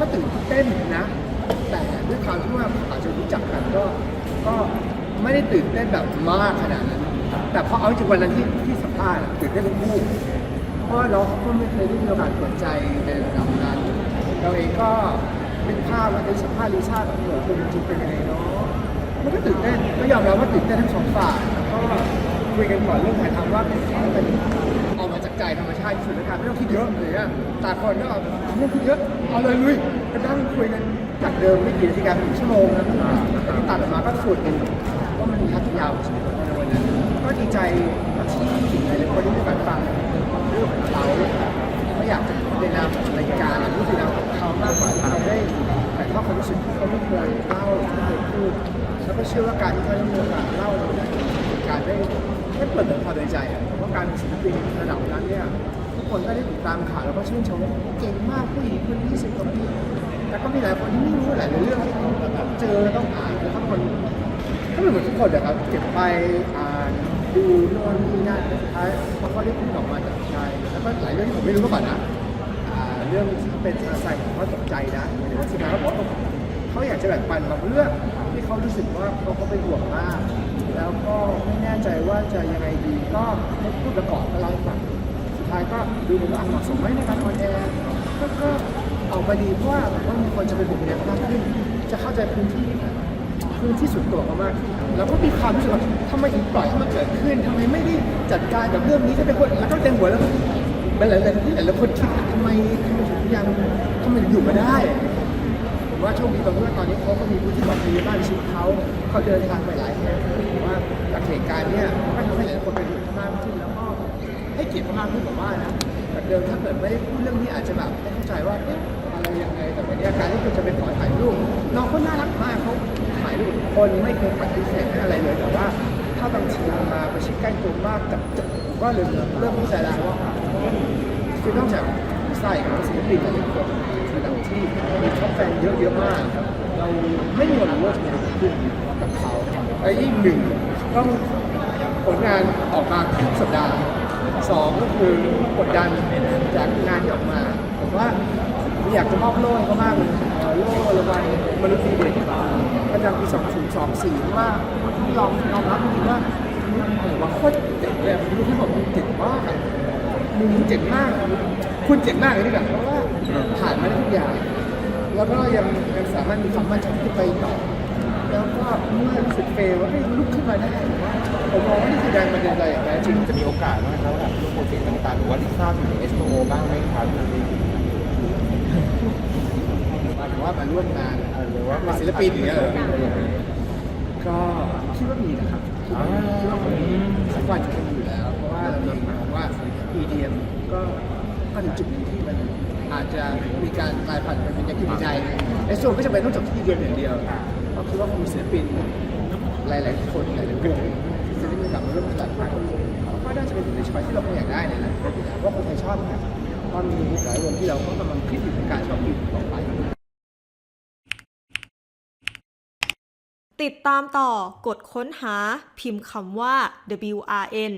ก็ตื่นเต้นนะ แต่ด้วยความที่ว่าอาจจะรู้จักกันก็ก็ไม่ได้ตื่นเต้นแบบมากขนาดนั้น แต่พอเอาจริงวันนั้นที่ที่สัมภาษณ์ตื่นเต้นทั้งคู่เพราะเราก็ไม่เคยได้มีโอกาสเปิดใจในระดับนั้นเราเองก็เป็นภาพว่าในสัมภาษณ์ลิซ่ากับหัวคนจริงเป็นยังไงเนาะมันก็ตื่นเต้นก็ยอมรับว่าตื่นเต้นทั้งสองฝ่ายแล้วก็คุยกันก่อนเรื่องถ่ายทำว่าเป็นขอให้ ใจธรรมชาติที่สุดแล้วกันไม่ต้องคิดเยอะเลยอะต่างคนก็เอาไม่ต้องคิดเยอะเอาเลยลุยก็นั่งคุยกันจากเดิมไม่กี่นาทีกลายเป็นหนึ่งชั่วโมงนะต่ที่ตัดออกมาก็สุดเป็นว่ามันทักยาวสุดในวันนั้นก็ดีใจที่หลายๆคนที่มีการฟังเรื่องของเราไม่อยากจะพูดในนามของรายการหรือพูดในามของเขามากกว่าเราได้แต่ทอดความรู้สึกที่เขาไม่เคยเล่าไม่เคยพูดแล้วก็เชื่อว่าการที่เขาได้มีโอกาสเล่าเนี่ย การได้ได้เปิดเผยความในใจอะเพราะการเป็นศิลปินระดับนั้นเนี่ยทุกคนก็ได้ติดตามข่าวแล้วก็ชื่นชมเก่งมากผู้หญิงคนนี้สิบกว่าปีแต่ก็มีหลายคนที่ไม่รู้หลายเรื่องที่เขาแบบเจอต้องอ่านแล้วก็คนก็เหมือนทุกคนนะครับเก็บไปอ่านดูโน่นนี่นั่นสุดท้ายเขาได้พูดออกมาจากใจแล้วก็หลายเรื่องที่ผมไม่รู้มาก่อนนะอ่าเรื่องที่เป็นทางไซผมก็ตกใจนะหมายถึงว่าสุดท้ายเขาบอกว่าเขาอยากจะแบ่งปันบางเรื่องที่เขารู้สึกว่าเขาเขาเป็นห่วงมาก แล้วก็ไม่แน่ใจว่าจะยังไงดีก็ให้พูดประกอบก็เล่าให้ฟังสุดท้ายก็ดูเหมือนว่าอะเหมาะสมไหมในการออนแอร์ก็ก็ออกมาดีเพราะว่าว่ามีคนจะเป็นบุคคลมากขึ้นจะเข้าใจพื้นที่พื้นที่ส่วนตัวมากขึ้นแล้วก็มีความรู้สึกว่าทำไมถึงปล่อยให้มันเกิดขึ้นทำไมไม่ได้จัดการกับเรื่องนี้ถ้าเป็นคนแล้วก็เต็มหัวแล้วเป็นหลายๆที่หลายๆคนคิดทำไมทำไมถึงยังทำไมถึงอยู่มาได้ ผมว่าโชคดีตรงที่ว่าตอนนี้เขาก็มีพื้ที่แบบมีบ้านชีวิตเขาเขาเดินทางไปหลายแห่งผมว่าจากเหตุการณ์เนี้ยก็ทำให้หลายคนเป็นอยู่มากขึ้นแล้วก็ให้เกียรติมากขึ้นผมว่านะจากเดิมถ้าเกิดไม่ได้พูดเรื่องนี้อาจจะแบบไม่เข้าใจว่าเอ๊ะอะไรยังไงแต่วันนี้การที่คุณจะไปขอถ่ายรูปน้องเขาน่ารักมากเขาถ่ายรูปคนไม่เคยปฏิเสธอะไรเลยแต่ว่า ถ้าบางทีมาประชิดใกล้ตัวมากกับผมก็เลยเริ่มเข้าใจแล้วว่าคือนอกจากใส่กับศิลปินหลายๆคนระดับที่ มีท็อปแฟนเยอะๆมากเราไม่มีวันรู้ว่าจะเกิดอะไรขึ้นกับเขาไอ้ยิ่งหนึ่งต้องผลงานออกมาทุกสัปดาห์สองก็คือกดดันจากงานที่ออกมาผมว่าอยากจะมอบโล่ให้เขามากเลยเอ่อโล่รางวัลมนุษย์ดีเด่นประจำปี2024ว่าที่ยอมยอมรับจริงว่าว่าโคตรเจ๋งเลยคุณที่บอกมึงเจ๋งมากมึงเจ๋งมาก คุณเจ๋งมากเลยดีกว่าเพราะว่าผ่านมาได้ทุกอย่าง แล้วก็ยังยังสามารถมีความมั่นใจที่ไปต่อแล้วก็เมื่อรู้สึกเฟลว่าให้ลุกขึ้นมาได้ผมมองว่านี่คือแรงบันดาลใจอย่างแท้จริงจะมีโอกาสไหมครับว่าโปรเจกต์ต่างๆหรือว่าลิซ่าอยู่ในเอสโอบ้างไหมครับหมายถึงว่ามาร่วมงานหรือว่าเป็นศิลปินอย่างเงี้ยเหรอก็คิดว่ามีนะครับคิดว่ามีความีสักวันจะมีอยู่แล้ว เพราะว่าเราเองมองว่า EDM ก็ก็ถึงจุดนึงที่มันอาจจะมี กลายพันธุ์เป็นอย่างอื่นใจไอ้ส่วนไม่จำเป็นต้องจบที่ EDM อย่างเดียวเราคิดว่าคงมีศิลปินหลายๆคนหลายๆวงที่จะได้มีโอกาสมาร่วมงานกันก็น่าจะเป็นหนึ่งในช้อยที่เราคงอยากได้เลยนะว่าคนไทยชอบนะก็มีหลายวงที่เราก็กำลังคิดอยู่ในการชอบอยู่ต่อไปติดตามต่อกดค้นหาพิมพ์คำว่า WRN